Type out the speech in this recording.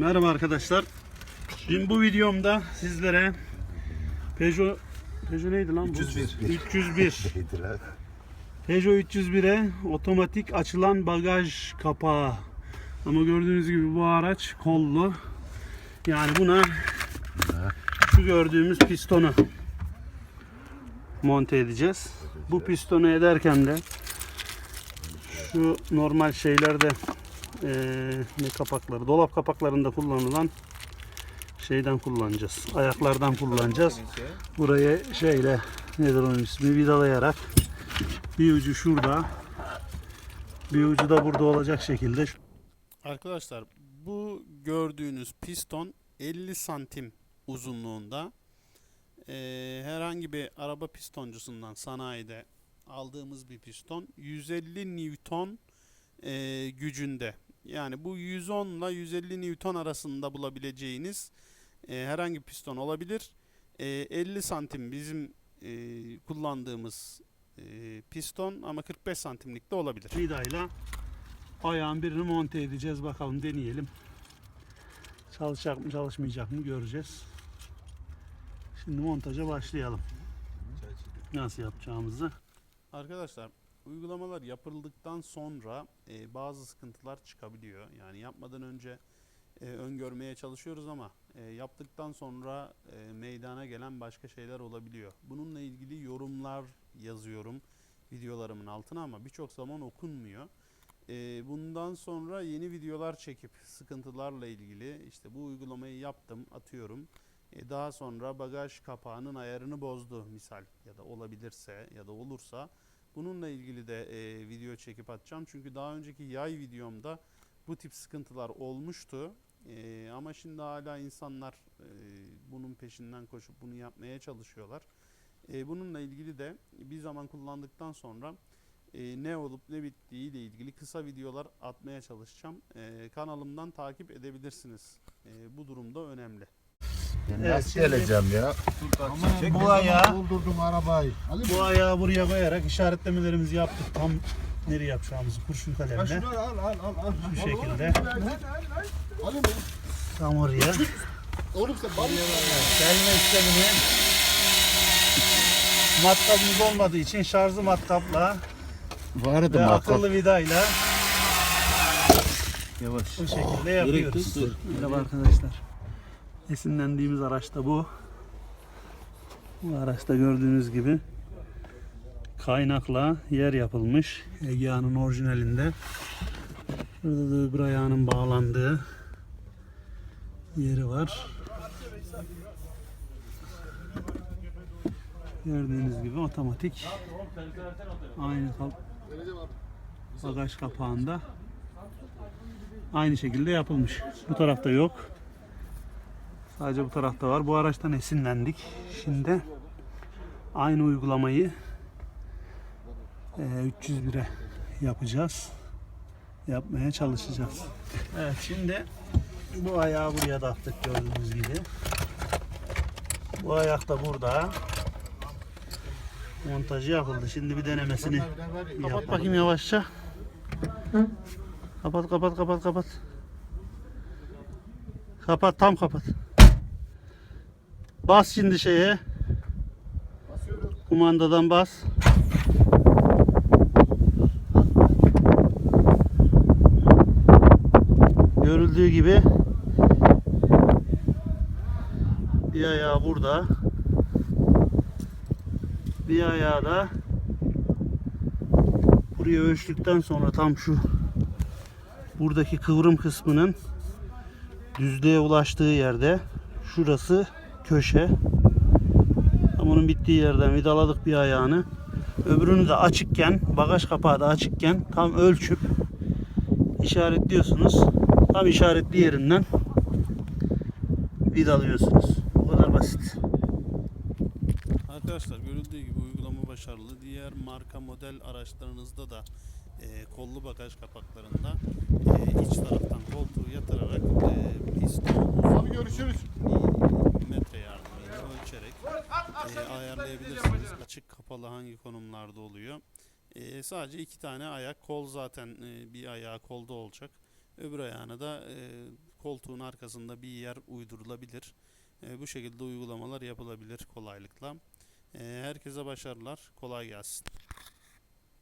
Merhaba arkadaşlar. Şimdi bu videomda sizlere Peugeot Peugeot neydi lan bu? 301. 301. Neydiler? Peugeot 301'e otomatik açılan bagaj kapağı. Ama gördüğünüz gibi bu araç kollu. Yani buna şu gördüğümüz pistonu monte edeceğiz. Bu pistonu ederken de şu normal şeylerde eee, ne kapakları, dolap kapaklarında kullanılan şeyden kullanacağız. Ayaklardan kullanacağız. Buraya şeyle nedir onun ismi vidalayarak bir ucu şurada bir ucu da burada olacak şekilde. Arkadaşlar bu gördüğünüz piston 50 santim uzunluğunda. Ee, herhangi bir araba pistoncusundan sanayide aldığımız bir piston 150 Newton e, gücünde. Yani bu 110 ile 150 Newton arasında bulabileceğiniz e, herhangi bir piston olabilir. E, 50 santim bizim e, kullandığımız e, piston ama 45 santimlik de olabilir. Vidayla ayağın birini monte edeceğiz bakalım deneyelim. Çalışacak mı çalışmayacak mı göreceğiz. Şimdi montaja başlayalım. Nasıl yapacağımızı. Arkadaşlar uygulamalar yapıldıktan sonra e, bazı sıkıntılar çıkabiliyor. Yani yapmadan önce e, öngörmeye çalışıyoruz ama e, yaptıktan sonra e, meydana gelen başka şeyler olabiliyor. Bununla ilgili yorumlar yazıyorum videolarımın altına ama birçok zaman okunmuyor. E, bundan sonra yeni videolar çekip sıkıntılarla ilgili işte bu uygulamayı yaptım atıyorum. E, daha sonra bagaj kapağının ayarını bozdu misal ya da olabilirse ya da olursa bununla ilgili de e, video çekip atacağım. Çünkü daha önceki yay videomda bu tip sıkıntılar olmuştu. E, ama şimdi hala insanlar e, bunun peşinden koşup bunu yapmaya çalışıyorlar. E, bununla ilgili de bir zaman kullandıktan sonra e, ne olup ne bittiği ile ilgili kısa videolar atmaya çalışacağım. E, kanalımdan takip edebilirsiniz. E, bu durumda önemli. Ben Evet, nasıl şimdi- geleceğim ya? bu ayağı Doldurdum arabayı. Hadi bu ayağı buraya koyarak işaretlemelerimizi yaptık. Tam nereye yapacağımızı kurşun Al kalemle şunu al al al al. bu şekilde Alayım mı? tam oraya Oğlum sen bal gelme işlemini matkabımız olmadığı için şarjlı matkapla Vardı ve matkap. akıllı vidayla Yavaş. bu şekilde yapıyoruz. Merhaba arkadaşlar. Esinlendiğimiz araç da bu. Bu araçta gördüğünüz gibi kaynakla yer yapılmış. Egea'nın orijinalinde. Şurada da öbür ayağının bağlandığı yeri var. Gördüğünüz gibi otomatik. Aynı kap bagaj kapağında aynı şekilde yapılmış. Bu tarafta yok. Sadece bu tarafta var. Bu araçtan esinlendik. Şimdi aynı uygulamayı e, 301'e yapacağız. Yapmaya çalışacağız. Evet şimdi bu ayağı buraya taktık gördüğünüz gibi. Bu ayak da burada. Montajı yapıldı. Şimdi bir denemesini Kapat bakayım yavaşça. Kapat kapat kapat kapat. Kapat tam kapat. Bas şimdi şeye. Kumandadan bas. Görüldüğü gibi bir ayağı burada. Bir ayağı da buraya ölçtükten sonra tam şu buradaki kıvrım kısmının düzlüğe ulaştığı yerde şurası köşe. Tam onun bittiği yerden vidaladık bir ayağını. Öbürünü de açıkken, bagaj kapağı da açıkken tam ölçüp işaretliyorsunuz. Tam işaretli yerinden vidalıyorsunuz. Bu kadar basit. Arkadaşlar görüldüğü gibi uygulama başarılı. Diğer marka model araçlarınızda da e, kollu bagaj kapaklarında e, iç taraftan koltuğu yatırarak e, piston Abi görüşürüz. yardımıyla ölçerek e, ayarlayabilirsiniz. Açık kapalı hangi konumlarda oluyor. E, sadece iki tane ayak kol zaten e, bir ayağı kolda olacak. Öbür ayağını da e, koltuğun arkasında bir yer uydurulabilir. E, bu şekilde uygulamalar yapılabilir kolaylıkla. E, herkese başarılar. Kolay gelsin.